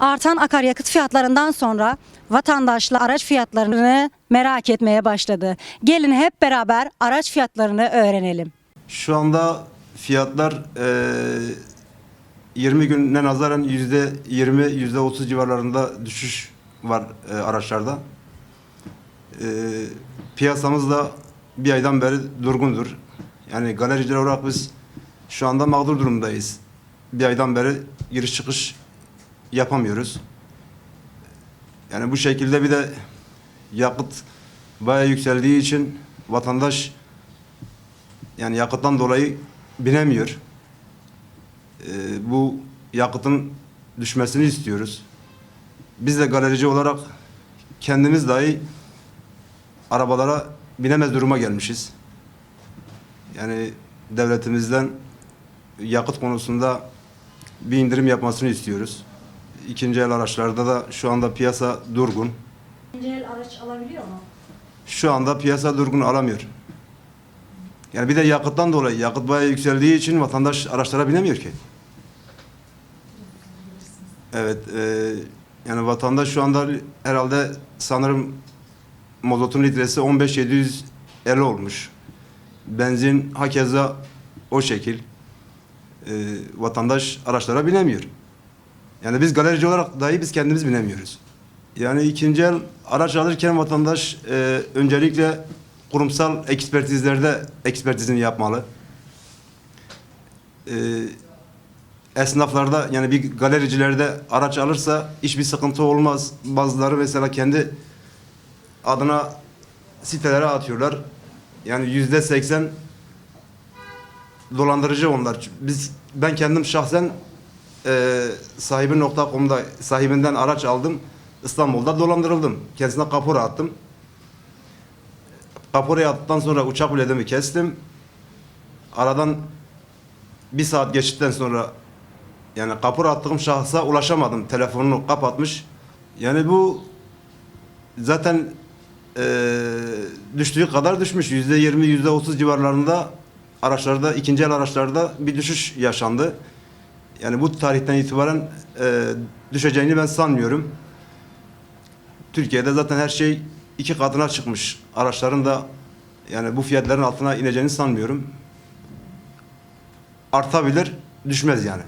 Artan akaryakıt fiyatlarından sonra vatandaşlar araç fiyatlarını merak etmeye başladı. Gelin hep beraber araç fiyatlarını öğrenelim. Şu anda fiyatlar eee 20 güne nazaran yüzde 20, yüzde 30 civarlarında düşüş var eee, araçlarda. Eee piyasamız da bir aydan beri durgundur. Yani galericiler olarak biz şu anda mağdur durumdayız. Bir aydan beri giriş çıkış yapamıyoruz. Yani bu şekilde bir de yakıt bayağı yükseldiği için vatandaş yani yakıttan dolayı binemiyor. Ee, bu yakıtın düşmesini istiyoruz. Biz de galerici olarak kendimiz dahi arabalara binemez duruma gelmişiz. Yani devletimizden yakıt konusunda bir indirim yapmasını istiyoruz. İkinci el araçlarda da şu anda piyasa durgun. İkinci el araç alabiliyor mu? Şu anda piyasa durgun alamıyor. Yani bir de yakıttan dolayı, yakıt bayağı yükseldiği için vatandaş araçlara binemiyor ki. Evet, e, yani vatandaş şu anda herhalde sanırım mazotun litresi 15.750 olmuş. Benzin hakeza o şekil. E, vatandaş araçlara binemiyor. Yani biz galerici olarak dahi biz kendimiz binemiyoruz. Yani ikinci el araç alırken vatandaş e, öncelikle kurumsal ekspertizlerde ekspertizini yapmalı. E, esnaflarda yani bir galericilerde araç alırsa hiçbir sıkıntı olmaz. Bazıları mesela kendi adına sitelere atıyorlar. Yani yüzde seksen dolandırıcı onlar. Biz ben kendim şahsen e, sahibi.com'da sahibinden araç aldım. İstanbul'da dolandırıldım. Kendisine kapora attım. Kaporayı attıktan sonra uçak biletimi kestim. Aradan bir saat geçtikten sonra yani kapora attığım şahsa ulaşamadım. Telefonunu kapatmış. Yani bu zaten eee düştüğü kadar düşmüş. Yüzde yirmi, yüzde otuz civarlarında araçlarda, ikinci el araçlarda bir düşüş yaşandı. Yani bu tarihten itibaren eee, düşeceğini ben sanmıyorum. Türkiye'de zaten her şey iki katına çıkmış. Araçların da yani bu fiyatların altına ineceğini sanmıyorum. Artabilir, düşmez yani.